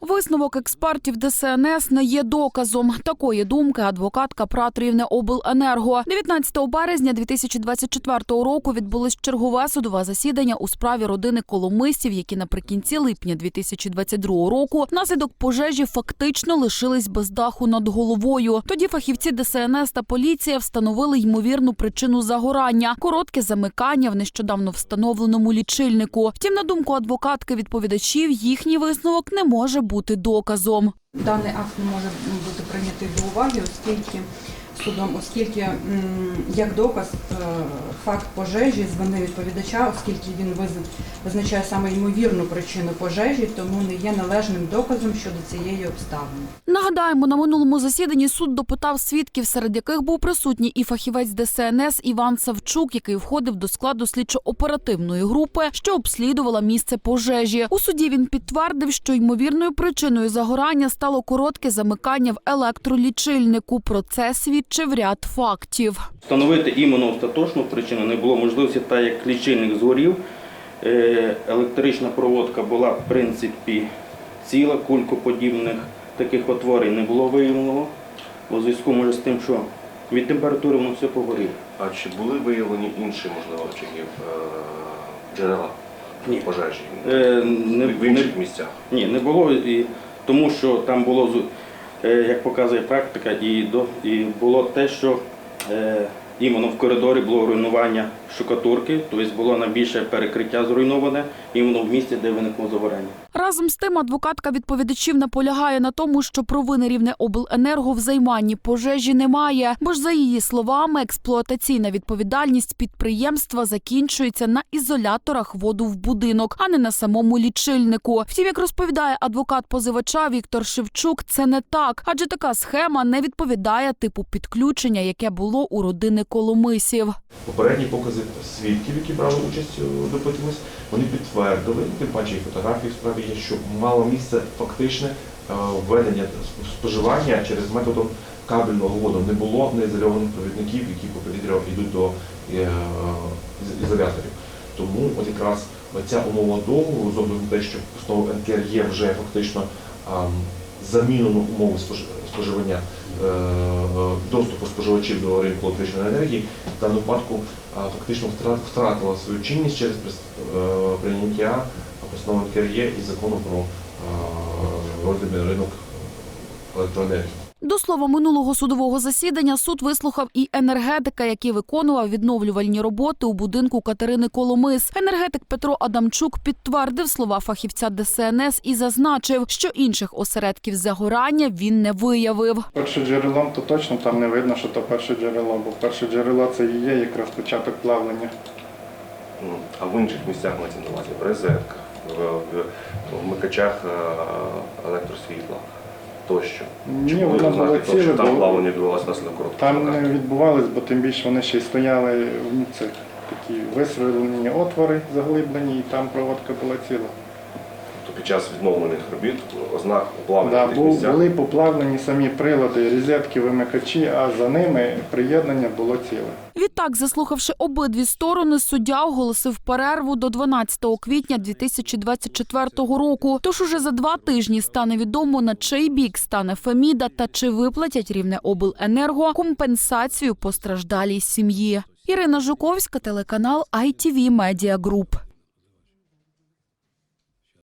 Висновок експертів ДСНС не є доказом. Такої думки адвокатка ПРАТ «Рівнеобленерго». 19 березня 2024 року відбулось чергове судове засідання у справі родини коломисів, які наприкінці липня 2022 року внаслідок пожежі фактично лишились без даху над головою. Тоді фахівці ДСНС та поліція встановили ймовірну причину загорання – коротке замикання в нещодавно встановленому лічильнику. Втім, на думку адвокатки відповідачів, їхній висновок не може бути доказом. Даний акт не може бути прийнятий до уваги, оскільки судом, оскільки як доказ е, факт пожежі з вини відповідача, оскільки він виз- визначає саме ймовірну причину пожежі, тому не є належним доказом щодо цієї обставини. Нагадаємо, на минулому засіданні суд допитав свідків, серед яких був присутній і фахівець ДСНС Іван Савчук, який входив до складу слідчо-оперативної групи, що обслідувала місце пожежі. У суді він підтвердив, що ймовірною причиною загорання стало коротке замикання в електролічильнику. Про це свідчив ряд фактів. Встановити іменно остаточну причину не було можливості, так як лічильник згорів. е, Електрична проводка була в принципі ціла, кулькоподібних таких отворень не було виявлено. У зв'язку може з тим, що від температури воно все погоріло. А чи були виявлені інші, можливо, очагів е, джерела Ні. пожежі Е, Не, в не, інших місцях? ні, не було, і, тому що там було, з- як показує практика, і, було те, що е, іменно в коридорі було руйнування штукатурки, тобто було найбільше перекриття зруйноване іменно в місці, де виникло загорання. Разом з тим, адвокатка відповідачів наполягає на тому, що провини рівне обленерго в займанні пожежі немає. Бо ж за її словами, експлуатаційна відповідальність підприємства закінчується на ізоляторах воду в будинок, а не на самому лічильнику. Втім, як розповідає адвокат позивача Віктор Шевчук, це не так, адже така схема не відповідає типу підключення, яке було у родини Коломисів. Попередні покази свідків, які брали участь у допитуванні, вони підтвердили, тим паче і фотографії в справі є, що мало місце фактичне е, введення споживання через методом кабельного воду. Не було неізольованих провідників, які по повітрю йдуть до е, ізоляторів. Тому от якраз ця умова договору, з на те, що постанова НКР є вже фактично ам, замінено умови споживання е, е, доступу споживачів до ринку електричної енергії, в даному випадку фактично втратила свою чинність через е, прийняття постанови НКРЄ і закону про е, роздрібний ринок електроенергії. До слова, минулого судового засідання суд вислухав і енергетика, який виконував відновлювальні роботи у будинку Катерини Коломис. Енергетик Петро Адамчук підтвердив слова фахівця ДСНС і зазначив, що інших осередків загорання він не виявив. Першим джерелом то точно там не видно, що то перше джерело, бо перше джерело це і є якраз початок плавлення. А в інших місцях мається на увазі в розетках, вмикачах микачах електросвітла тощо. Ні, Чи було ознаки що там плавання відбувалося наслідок короткого там не відбувалось, бо тим більше вони ще й стояли в цих такі висверлені отвори заглиблені, і там проводка була ціла. Тобто під час відновлених робіт ознак плавлення Да, бу- місцях були поплавлені самі прилади, розетки, вимикачі, а за ними приєднання було ціле. Відтак, заслухавши обидві сторони, суддя оголосив перерву до 12 квітня 2024 року. Тож уже за два тижні стане відомо, на чий бік стане Феміда та чи виплатять рівне обленерго компенсацію постраждалій сім'ї. Ірина Жуковська, телеканал ITV Media Group.